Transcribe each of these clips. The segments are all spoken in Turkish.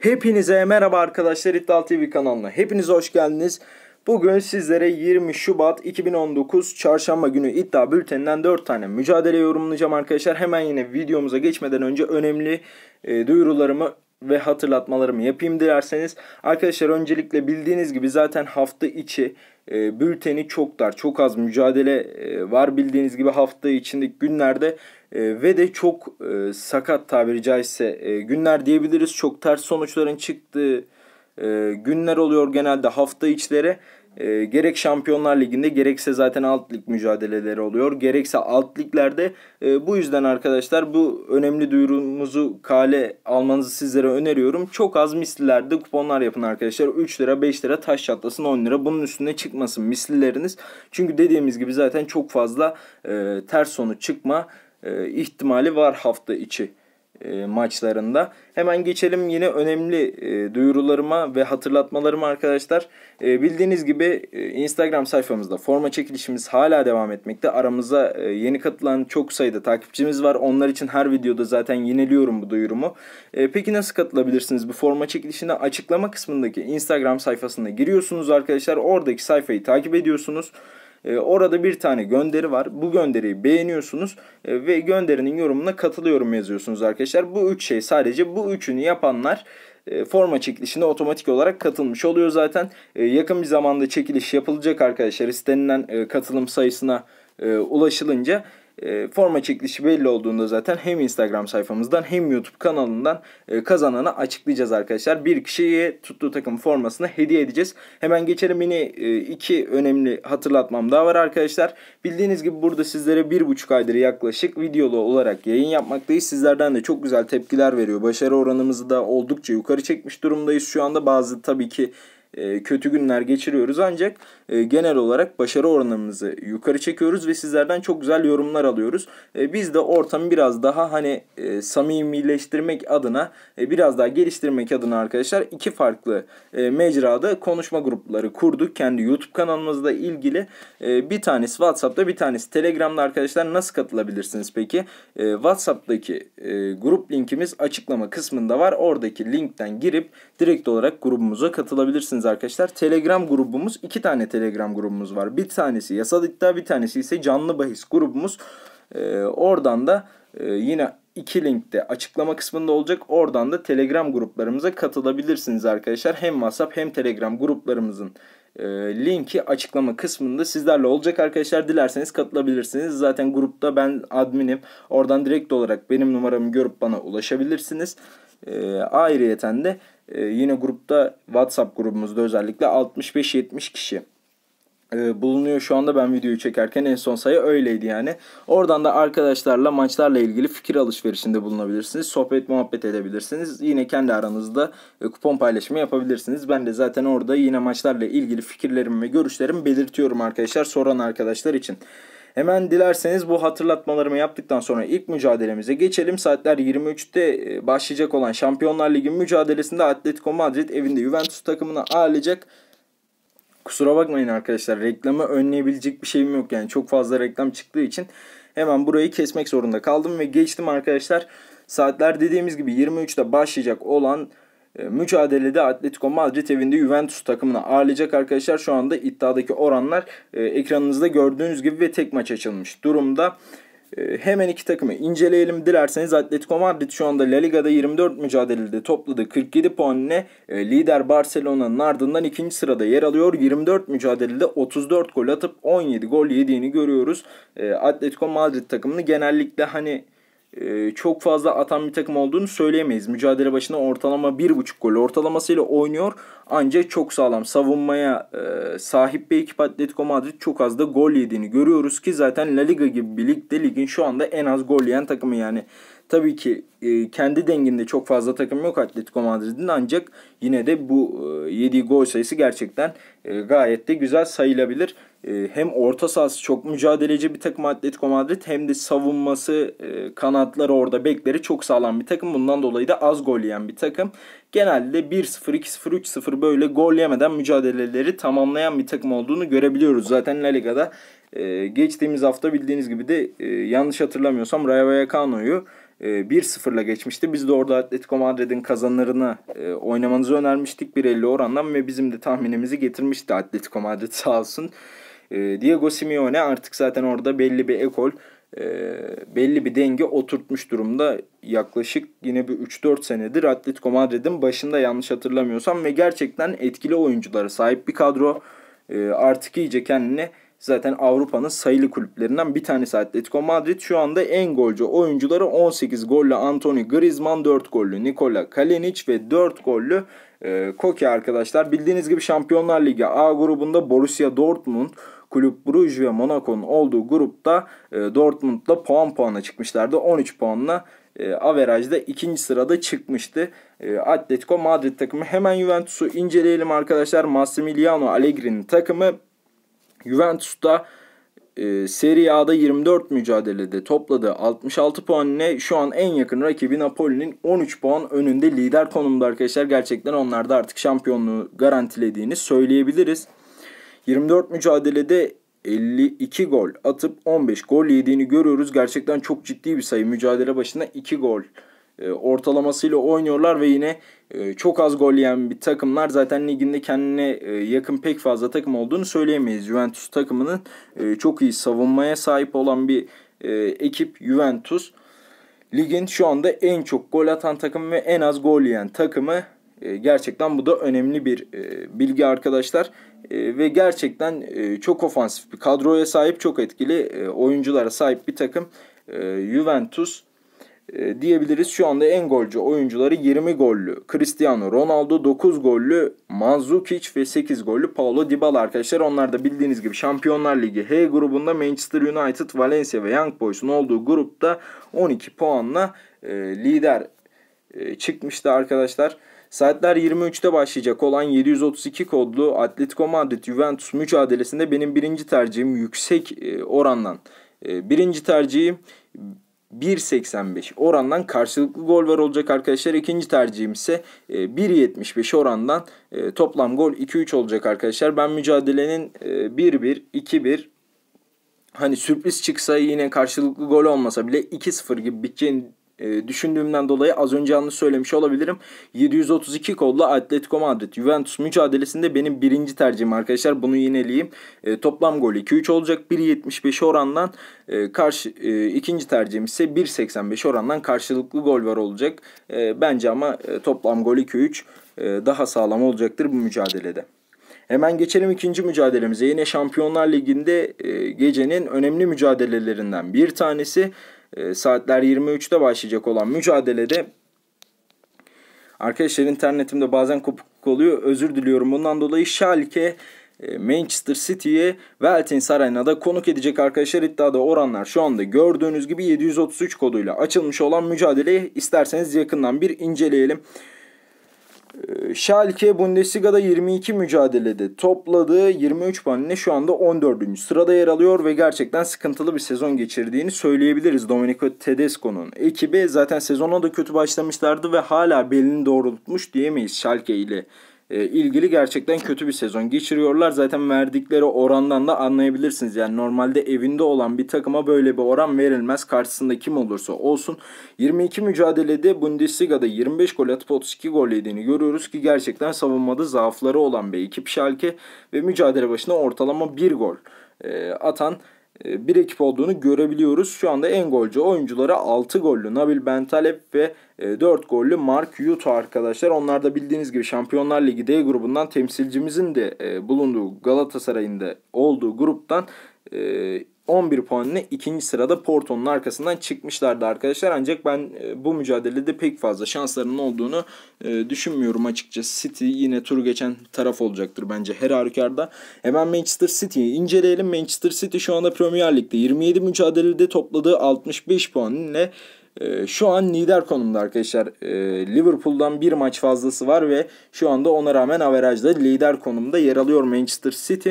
Hepinize merhaba arkadaşlar İddial TV kanalına. Hepiniz hoş geldiniz. Bugün sizlere 20 Şubat 2019 Çarşamba günü iddia bülteninden 4 tane mücadele yorumlayacağım arkadaşlar. Hemen yine videomuza geçmeden önce önemli e, duyurularımı ve hatırlatmalarımı yapayım dilerseniz. Arkadaşlar öncelikle bildiğiniz gibi zaten hafta içi e, bülteni çok dar. Çok az mücadele e, var bildiğiniz gibi hafta içindeki günlerde e, ve de çok e, sakat tabiri caizse günler diyebiliriz. Çok ters sonuçların çıktığı günler oluyor genelde hafta içleri. E, gerek Şampiyonlar Ligi'nde gerekse zaten alt lig mücadeleleri oluyor. Gerekse alt liglerde. E, bu yüzden arkadaşlar bu önemli duyurumuzu kale almanızı sizlere öneriyorum. Çok az mislilerde kuponlar yapın arkadaşlar. 3 lira 5 lira taş çatlasın 10 lira. Bunun üstüne çıkmasın mislileriniz. Çünkü dediğimiz gibi zaten çok fazla e, ters sonuç çıkma e, ihtimali var hafta içi e, maçlarında. Hemen geçelim yine önemli e, duyurularıma ve hatırlatmalarıma arkadaşlar. E, bildiğiniz gibi e, Instagram sayfamızda forma çekilişimiz hala devam etmekte. Aramıza e, yeni katılan çok sayıda takipçimiz var. Onlar için her videoda zaten yineliyorum bu duyurumu. E, peki nasıl katılabilirsiniz bu forma çekilişine? Açıklama kısmındaki Instagram sayfasına giriyorsunuz arkadaşlar. Oradaki sayfayı takip ediyorsunuz. E, orada bir tane gönderi var. Bu gönderiyi beğeniyorsunuz e, ve gönderinin yorumuna katılıyorum yazıyorsunuz arkadaşlar. Bu üç şey sadece bu üçünü yapanlar e, forma çekilişine otomatik olarak katılmış oluyor zaten. E, yakın bir zamanda çekiliş yapılacak arkadaşlar. İstenilen e, katılım sayısına ulaşılınca forma çekilişi belli olduğunda zaten hem Instagram sayfamızdan hem YouTube kanalından e, kazananı açıklayacağız arkadaşlar. Bir kişiye tuttuğu takım formasını hediye edeceğiz. Hemen geçelim yine e, iki önemli hatırlatmam daha var arkadaşlar. Bildiğiniz gibi burada sizlere bir buçuk aydır yaklaşık videolu olarak yayın yapmaktayız. Sizlerden de çok güzel tepkiler veriyor. Başarı oranımızı da oldukça yukarı çekmiş durumdayız. Şu anda bazı tabii ki e, kötü günler geçiriyoruz ancak e, genel olarak başarı oranımızı yukarı çekiyoruz ve sizlerden çok güzel yorumlar alıyoruz. E, biz de ortamı biraz daha hani samimileştirmek adına biraz daha geliştirmek adına arkadaşlar iki farklı mecrada konuşma grupları kurduk. Kendi YouTube kanalımızda ilgili bir tanesi WhatsApp'ta bir tanesi Telegram'da arkadaşlar nasıl katılabilirsiniz peki? WhatsApp'taki grup linkimiz açıklama kısmında var. Oradaki linkten girip direkt olarak grubumuza katılabilirsiniz bulabilirsiniz arkadaşlar. Telegram grubumuz iki tane Telegram grubumuz var. Bir tanesi yasal iddia bir tanesi ise canlı bahis grubumuz. Ee, oradan da e, yine iki linkte açıklama kısmında olacak. Oradan da Telegram gruplarımıza katılabilirsiniz arkadaşlar. Hem WhatsApp hem Telegram gruplarımızın e, linki açıklama kısmında sizlerle olacak arkadaşlar. Dilerseniz katılabilirsiniz. Zaten grupta ben adminim. Oradan direkt olarak benim numaramı görüp bana ulaşabilirsiniz. E, ayrıyeten de e, yine grupta WhatsApp grubumuzda özellikle 65-70 kişi e, bulunuyor şu anda ben videoyu çekerken en son sayı öyleydi yani. Oradan da arkadaşlarla maçlarla ilgili fikir alışverişinde bulunabilirsiniz. Sohbet muhabbet edebilirsiniz. Yine kendi aranızda e, kupon paylaşımı yapabilirsiniz. Ben de zaten orada yine maçlarla ilgili fikirlerimi ve görüşlerimi belirtiyorum arkadaşlar soran arkadaşlar için. Hemen dilerseniz bu hatırlatmalarımı yaptıktan sonra ilk mücadelemize geçelim. Saatler 23'te e, başlayacak olan Şampiyonlar Ligi mücadelesinde Atletico Madrid evinde Juventus takımını ağırlayacak. Kusura bakmayın arkadaşlar reklamı önleyebilecek bir şeyim yok yani çok fazla reklam çıktığı için hemen burayı kesmek zorunda kaldım ve geçtim arkadaşlar. Saatler dediğimiz gibi 23'te başlayacak olan mücadelede Atletico Madrid evinde Juventus takımını ağırlayacak arkadaşlar. Şu anda iddiadaki oranlar e, ekranınızda gördüğünüz gibi ve tek maç açılmış durumda. E, hemen iki takımı inceleyelim dilerseniz. Atletico Madrid şu anda La Liga'da 24 mücadelede topladı 47 puan ile lider Barcelona'nın ardından ikinci sırada yer alıyor. 24 mücadelede 34 gol atıp 17 gol yediğini görüyoruz. Atletico Madrid takımını genellikle hani e, çok fazla atan bir takım olduğunu söyleyemeyiz. Mücadele başına ortalama 1.5 gol ortalamasıyla oynuyor. Ancak çok sağlam savunmaya e, sahip bir ekip Atletico Madrid çok az da gol yediğini görüyoruz ki zaten La Liga gibi bir ligde ligin şu anda en az gol yiyen takımı yani. Tabii ki e, kendi denginde çok fazla takım yok Atletico Madrid'in ancak yine de bu e, yediği gol sayısı gerçekten e, gayet de güzel sayılabilir. E, hem orta sahası çok mücadeleci bir takım Atletico Madrid hem de savunması, e, kanatları orada bekleri çok sağlam bir takım. Bundan dolayı da az gol yiyen bir takım. Genelde 1-0, 2-0, 3-0 böyle gol yemeden mücadeleleri tamamlayan bir takım olduğunu görebiliyoruz. Zaten La Liga'da e, geçtiğimiz hafta bildiğiniz gibi de yanlış hatırlamıyorsam Rayo Vallecano'yu 1-0'la geçmişti. Biz de orada Atletico Madrid'in kazanırını e, oynamanızı önermiştik 1.50 orandan ve bizim de tahminimizi getirmişti Atletico Madrid sağ olsun. E, Diego Simeone artık zaten orada belli bir ekol, e, belli bir denge oturtmuş durumda. Yaklaşık yine bir 3-4 senedir Atletico Madrid'in başında yanlış hatırlamıyorsam ve gerçekten etkili oyunculara sahip bir kadro. E, artık iyice kendini Zaten Avrupa'nın sayılı kulüplerinden bir tanesi Atletico Madrid. Şu anda en golcü oyuncuları 18 golle Anthony Griezmann, 4 gollü Nikola Kalinic ve 4 gollü e, Koke arkadaşlar. Bildiğiniz gibi Şampiyonlar Ligi A grubunda Borussia Dortmund, Kulüp Bruges ve Monaco'nun olduğu grupta e, Dortmund'la puan puana çıkmışlardı. 13 puanla e, averajda ikinci sırada çıkmıştı. E, Atletico Madrid takımı. Hemen Juventus'u inceleyelim arkadaşlar. Massimiliano Allegri'nin takımı Juventus'ta e, Serie A'da 24 mücadelede topladığı 66 puan ile şu an en yakın rakibi Napoli'nin 13 puan önünde lider konumda arkadaşlar. Gerçekten onlar da artık şampiyonluğu garantilediğini söyleyebiliriz. 24 mücadelede 52 gol atıp 15 gol yediğini görüyoruz. Gerçekten çok ciddi bir sayı. Mücadele başına 2 gol ortalamasıyla oynuyorlar ve yine e, çok az gol yiyen bir takımlar zaten liginde kendine e, yakın pek fazla takım olduğunu söyleyemeyiz. Juventus takımının çok iyi savunmaya sahip olan bir ekip Juventus. Ligin şu anda en çok gol atan takımı ve en az gol yiyen takımı. Gerçekten bu da önemli bir bilgi arkadaşlar. Ve gerçekten çok ofansif bir kadroya sahip, çok etkili oyunculara sahip bir takım. Juventus e, diyebiliriz. Şu anda en golcü oyuncuları 20 gollü Cristiano Ronaldo, 9 gollü Mandzukic ve 8 gollü Paulo Dybala arkadaşlar. Onlar da bildiğiniz gibi Şampiyonlar Ligi H grubunda Manchester United, Valencia ve Young Boys'un olduğu grupta 12 puanla e, lider e, çıkmıştı arkadaşlar. Saatler 23'te başlayacak olan 732 kodlu Atletico Madrid Juventus mücadelesinde benim birinci tercihim yüksek e, orandan. E, birinci tercihim 1.85 orandan karşılıklı gol var olacak arkadaşlar. İkinci tercihim ise 1.75 e, orandan e, toplam gol 2-3 olacak arkadaşlar. Ben mücadelenin 1-1, e, 2-1 hani sürpriz çıksa yine karşılıklı gol olmasa bile 2-0 gibi biteceğini e, düşündüğümden dolayı az önce yanlış söylemiş olabilirim. 732 kodlu Atletico Madrid Juventus mücadelesinde benim birinci tercihim arkadaşlar. Bunu yineleyeyim. E, toplam gol 2-3 olacak. 1.75 orandan e, karşı e, ikinci tercihim ise 1.85 orandan karşılıklı gol var olacak. E, bence ama e, toplam gol 2-3 e, daha sağlam olacaktır bu mücadelede. Hemen geçelim ikinci mücadelemize. Yine Şampiyonlar Ligi'nde e, gecenin önemli mücadelelerinden bir tanesi. E, saatler 23'te başlayacak olan mücadelede arkadaşlar internetimde bazen kopukluk oluyor. Özür diliyorum. Bundan dolayı Schalke e, Manchester City'ye Veltins Arena'da konuk edecek arkadaşlar iddiada oranlar şu anda gördüğünüz gibi 733 koduyla açılmış olan mücadeleyi isterseniz yakından bir inceleyelim. Ee, Schalke Bundesliga'da 22 mücadelede topladığı 23 puan ile şu anda 14. sırada yer alıyor ve gerçekten sıkıntılı bir sezon geçirdiğini söyleyebiliriz. Domenico Tedesco'nun ekibi zaten sezona da kötü başlamışlardı ve hala belini doğrultmuş diyemeyiz Schalke ile ilgili gerçekten kötü bir sezon geçiriyorlar. Zaten verdikleri orandan da anlayabilirsiniz. Yani normalde evinde olan bir takıma böyle bir oran verilmez. Karşısında kim olursa olsun. 22 mücadelede Bundesliga'da 25 gol atıp 32 gol yediğini görüyoruz ki gerçekten savunmada zaafları olan bir ekip Schalke ve mücadele başına ortalama 1 gol e, atan bir ekip olduğunu görebiliyoruz. Şu anda en golcü oyuncuları 6 gollü Nabil Bentaleb ve 4 e, gollü Mark Yuto arkadaşlar. Onlar da bildiğiniz gibi Şampiyonlar Ligi D grubundan temsilcimizin de e, bulunduğu Galatasaray'ın da olduğu gruptan 11 puanla ikinci sırada Porto'nun arkasından çıkmışlardı arkadaşlar. Ancak ben e, bu mücadelede pek fazla şanslarının olduğunu e, düşünmüyorum açıkçası. City yine turu geçen taraf olacaktır bence her halükarda. Hemen Manchester City'yi inceleyelim. Manchester City şu anda Premier Lig'de 27 mücadelede topladığı 65 puan ile e, şu an lider konumda arkadaşlar. Liverpool'dan bir maç fazlası var ve şu anda ona rağmen averajda lider konumda yer alıyor Manchester City.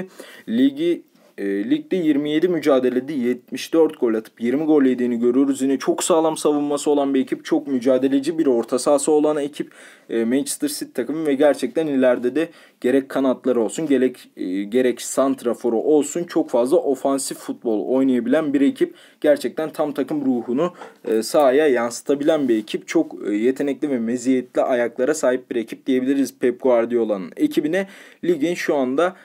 Ligi e, ligde 27 mücadelede 74 gol atıp 20 gol yediğini görüyoruz. Yine çok sağlam savunması olan bir ekip. Çok mücadeleci bir orta sahası olan ekip e, Manchester City takımı ve gerçekten ileride de gerek kanatları olsun gerek e, gerek santraforu olsun çok fazla ofansif futbol oynayabilen bir ekip. Gerçekten tam takım ruhunu e, sahaya yansıtabilen bir ekip. Çok e, yetenekli ve meziyetli ayaklara sahip bir ekip diyebiliriz Pep Guardiola'nın ekibine. Ligin şu anda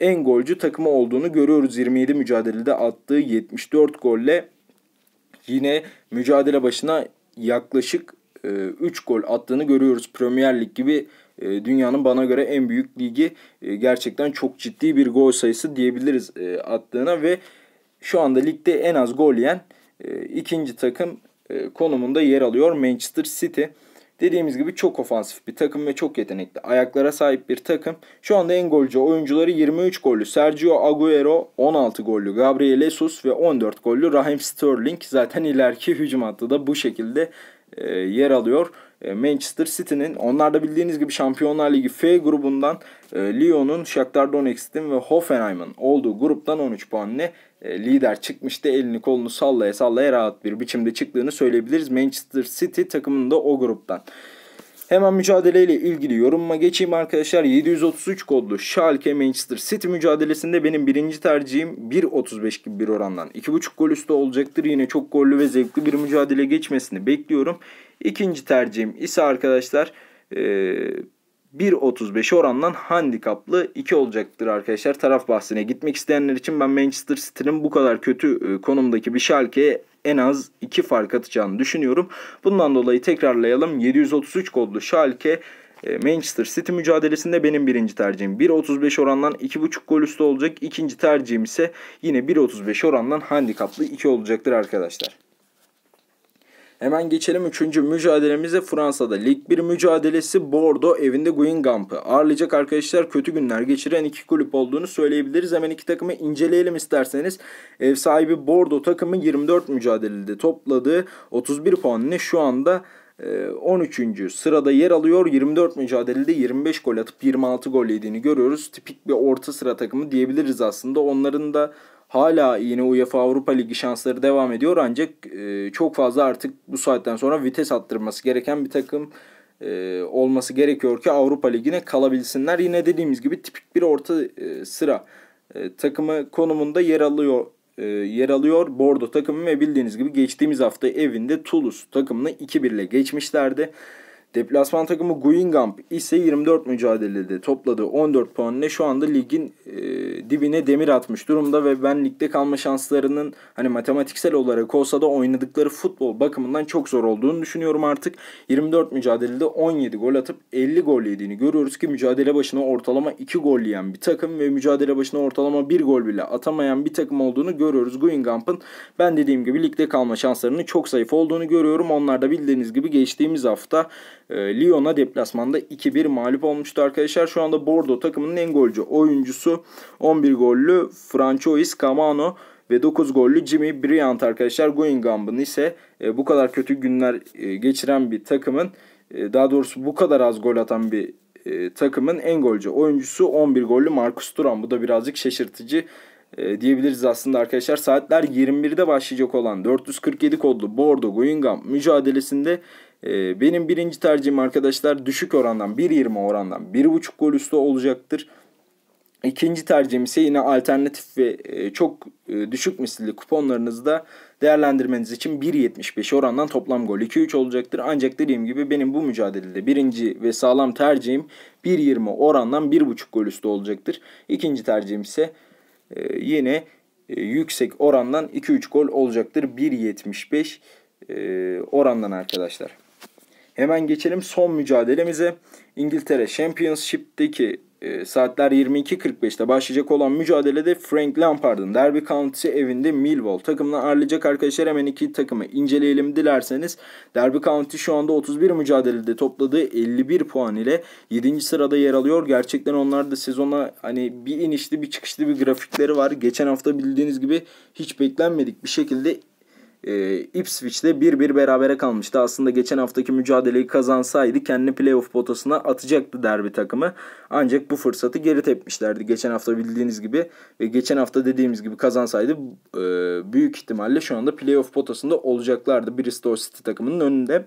en golcü takımı olduğunu görüyoruz. 27 mücadelede attığı 74 golle yine mücadele başına yaklaşık e, 3 gol attığını görüyoruz. Premier Lig gibi e, dünyanın bana göre en büyük ligi e, gerçekten çok ciddi bir gol sayısı diyebiliriz e, attığına ve şu anda ligde en az gol yiyen e, ikinci takım e, konumunda yer alıyor Manchester City. Dediğimiz gibi çok ofansif bir takım ve çok yetenekli. Ayaklara sahip bir takım. Şu anda en golcü oyuncuları 23 gollü Sergio Agüero, 16 gollü Gabriel Jesus ve 14 gollü Raheem Sterling. Zaten ileriki hücum hattı da bu şekilde e, yer alıyor. E, Manchester City'nin onlar da bildiğiniz gibi Şampiyonlar Ligi F grubundan e, Lyon'un, Shakhtar Donetsk'in ve Hoffenheim'ın olduğu gruptan 13 puan lider çıkmıştı. Elini kolunu sallaya sallaya rahat bir biçimde çıktığını söyleyebiliriz. Manchester City takımının da o gruptan. Hemen mücadeleyle ilgili yorumuma geçeyim arkadaşlar. 733 kodlu Schalke Manchester City mücadelesinde benim birinci tercihim 1.35 gibi bir orandan. 2.5 gol üstü olacaktır. Yine çok gollü ve zevkli bir mücadele geçmesini bekliyorum. İkinci tercihim ise arkadaşlar 1.35 orandan handikaplı 2 olacaktır arkadaşlar. Taraf bahsine gitmek isteyenler için ben Manchester City'nin bu kadar kötü konumdaki bir Schalke'ye en az 2 fark atacağını düşünüyorum. Bundan dolayı tekrarlayalım. 733 kodlu Schalke Manchester City mücadelesinde benim birinci tercihim 1.35 orandan 2.5 gol üstü olacak. İkinci tercihim ise yine 1.35 orandan handikaplı 2 olacaktır arkadaşlar. Hemen geçelim 3. mücadelemize Fransa'da Lig 1 mücadelesi Bordeaux evinde Guingamp'ı ağırlayacak arkadaşlar kötü günler geçiren iki kulüp olduğunu söyleyebiliriz. Hemen iki takımı inceleyelim isterseniz. Ev sahibi Bordeaux takımı 24 mücadelede topladığı 31 puanını şu anda 13. Ee, sırada yer alıyor. 24 mücadelede 25 gol atıp 26 gol yediğini görüyoruz. Tipik bir orta sıra takımı diyebiliriz aslında. Onların da hala yine UEFA Avrupa Ligi şansları devam ediyor ancak e, çok fazla artık bu saatten sonra vites attırması gereken bir takım e, olması gerekiyor ki Avrupa Ligi'ne kalabilsinler. Yine dediğimiz gibi tipik bir orta e, sıra takımı konumunda yer alıyor yer alıyor Bordo takımı ve bildiğiniz gibi geçtiğimiz hafta evinde Toulouse takımını 2-1 ile geçmişlerdi. Deplasman takımı Guingamp ise 24 mücadelede topladığı 14 puan ile şu anda ligin e, dibine demir atmış durumda ve ben ligde kalma şanslarının hani matematiksel olarak olsa da oynadıkları futbol bakımından çok zor olduğunu düşünüyorum artık. 24 mücadelede 17 gol atıp 50 gol yediğini görüyoruz ki mücadele başına ortalama 2 gol yiyen bir takım ve mücadele başına ortalama 1 gol bile atamayan bir takım olduğunu görüyoruz. Guingamp'ın ben dediğim gibi ligde kalma şanslarının çok zayıf olduğunu görüyorum. Onlar da bildiğiniz gibi geçtiğimiz hafta e, Lyon'a deplasmanda 2-1 mağlup olmuştu arkadaşlar. Şu anda Bordeaux takımının en golcü oyuncusu 11 gollü Francois Camano ve 9 gollü Jimmy Bryant arkadaşlar. Guingamp'ın ise e, bu kadar kötü günler e, geçiren bir takımın e, daha doğrusu bu kadar az gol atan bir takımın en golcü oyuncusu 11 gollü Marcus Thuram. Bu da birazcık şaşırtıcı diyebiliriz aslında arkadaşlar. Saatler 21'de başlayacak olan 447 kodlu Bordeaux Guingamp mücadelesinde e, benim birinci tercihim arkadaşlar düşük orandan 1.20 orandan 1.5 gol üstü olacaktır. İkinci tercihim ise yine alternatif ve e, çok e, düşük misilli kuponlarınızda değerlendirmeniz için 1.75 orandan toplam gol 2-3 olacaktır. Ancak dediğim gibi benim bu mücadelede birinci ve sağlam tercihim 1.20 orandan 1.5 gol üstü olacaktır. İkinci tercihim ise e, yine yüksek orandan 2-3 gol olacaktır. 1.75 e, orandan arkadaşlar. Hemen geçelim son mücadelemize. İngiltere Championship'teki e, saatler 22.45'te başlayacak olan mücadelede Frank Lampard'ın Derby County evinde Millwall takımını ağırlayacak arkadaşlar. Hemen iki takımı inceleyelim dilerseniz. Derby County şu anda 31 mücadelede topladığı 51 puan ile 7. sırada yer alıyor. Gerçekten onlar da sezona hani bir inişli bir çıkışlı bir grafikleri var. Geçen hafta bildiğiniz gibi hiç beklenmedik bir şekilde e, Ipswich'le 1-1 berabere kalmıştı. Aslında geçen haftaki mücadeleyi kazansaydı kendini playoff potasına atacaktı derbi takımı. Ancak bu fırsatı geri tepmişlerdi. Geçen hafta bildiğiniz gibi ve geçen hafta dediğimiz gibi kazansaydı e, büyük ihtimalle şu anda playoff potasında olacaklardı Bristol City takımının önünde.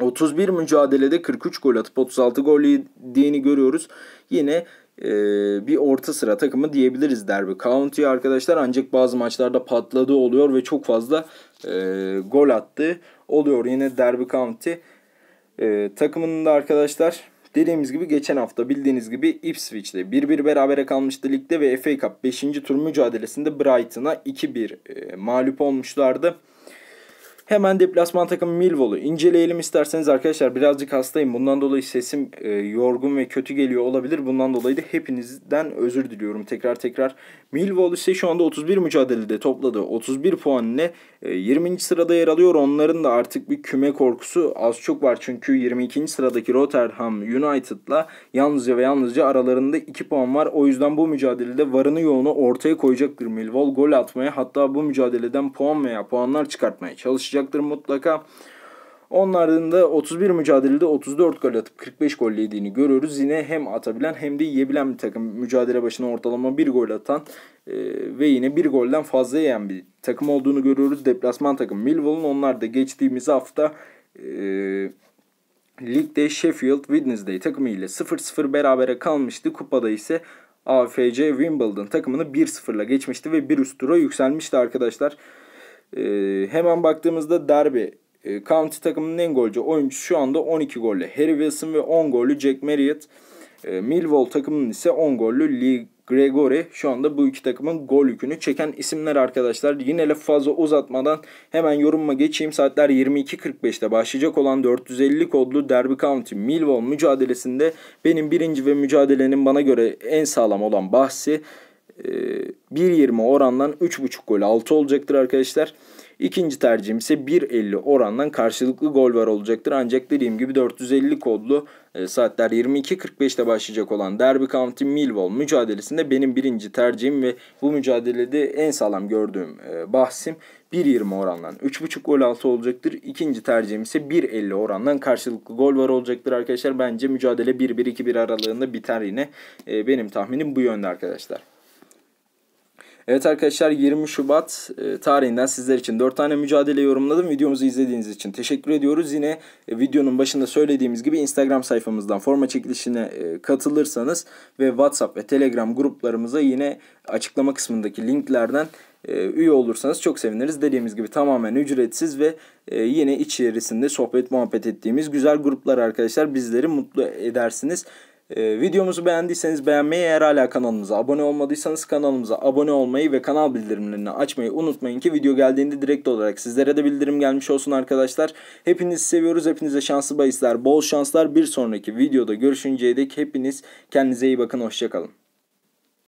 31 mücadelede 43 gol atıp 36 gol yediğini görüyoruz. Yine e, bir orta sıra takımı diyebiliriz derbi. County arkadaşlar ancak bazı maçlarda patladığı oluyor ve çok fazla e, gol attı oluyor. Yine derbi County e, takımının da arkadaşlar dediğimiz gibi geçen hafta bildiğiniz gibi Ipswich'le 1-1 berabere kalmıştı ligde ve FA Cup 5. tur mücadelesinde Brighton'a 2-1 e, mağlup olmuşlardı. Hemen deplasman takımı Millwall'u inceleyelim isterseniz arkadaşlar. Birazcık hastayım. Bundan dolayı sesim e, yorgun ve kötü geliyor olabilir. Bundan dolayı da hepinizden özür diliyorum tekrar tekrar. Millwall ise şu anda 31 mücadelede topladı. 31 puan ile e, 20. sırada yer alıyor. Onların da artık bir küme korkusu az çok var. Çünkü 22. sıradaki Rotterdam United'la yalnızca ve yalnızca aralarında 2 puan var. O yüzden bu mücadelede varını yoğunu ortaya koyacaktır Millwall. Gol atmaya hatta bu mücadeleden puan veya puanlar çıkartmaya çalışacaktır mutlaka. Onların da 31 mücadelede 34 gol atıp 45 gol yediğini görüyoruz. Yine hem atabilen hem de yiyebilen bir takım. Mücadele başına ortalama 1 gol atan e, ve yine 1 golden fazla yiyen bir takım olduğunu görüyoruz. Deplasman takım Millwall'un onlar da geçtiğimiz hafta e, ligde Sheffield Wednesday takımı ile 0-0 berabere kalmıştı. Kupada ise AFC Wimbledon takımını 1-0'la geçmişti ve bir üst tura yükselmişti arkadaşlar. Ee, hemen baktığımızda derbi e, County takımının en golcü oyuncusu şu anda 12 golle. Harry Wilson ve 10 gollü Jack Marriott. E, Millwall takımının ise 10 gollü Lee Gregory şu anda bu iki takımın gol yükünü çeken isimler arkadaşlar. Yine laf fazla uzatmadan hemen yorumuma geçeyim. Saatler 22.45'te başlayacak olan 450 kodlu Derby County Millwall mücadelesinde benim birinci ve mücadelenin bana göre en sağlam olan bahsi 1.20 orandan 3.5 gol 6 olacaktır arkadaşlar. İkinci tercihim ise 1.50 orandan karşılıklı gol var olacaktır. Ancak dediğim gibi 450 kodlu e, saatler 22.45'te başlayacak olan Derby County Millwall mücadelesinde benim birinci tercihim ve bu mücadelede en sağlam gördüğüm e, bahsim 1.20 orandan 3.5 gol altı olacaktır. İkinci tercihim ise 1.50 orandan karşılıklı gol var olacaktır arkadaşlar. Bence mücadele 1-1-2-1 aralığında biter yine. E, benim tahminim bu yönde arkadaşlar. Evet arkadaşlar 20 Şubat e, tarihinden sizler için 4 tane mücadele yorumladım. Videomuzu izlediğiniz için teşekkür ediyoruz. Yine e, videonun başında söylediğimiz gibi Instagram sayfamızdan forma çekilişine e, katılırsanız ve WhatsApp ve Telegram gruplarımıza yine açıklama kısmındaki linklerden üye olursanız çok seviniriz. Dediğimiz gibi tamamen ücretsiz ve yine içerisinde sohbet muhabbet ettiğimiz güzel gruplar arkadaşlar bizleri mutlu edersiniz. Ee, videomuzu beğendiyseniz beğenmeyi eğer hala kanalımıza abone olmadıysanız kanalımıza abone olmayı ve kanal bildirimlerini açmayı unutmayın ki video geldiğinde direkt olarak sizlere de bildirim gelmiş olsun arkadaşlar. Hepinizi seviyoruz. Hepinize şanslı bahisler, bol şanslar. Bir sonraki videoda görüşünceye dek hepiniz kendinize iyi bakın. Hoşçakalın.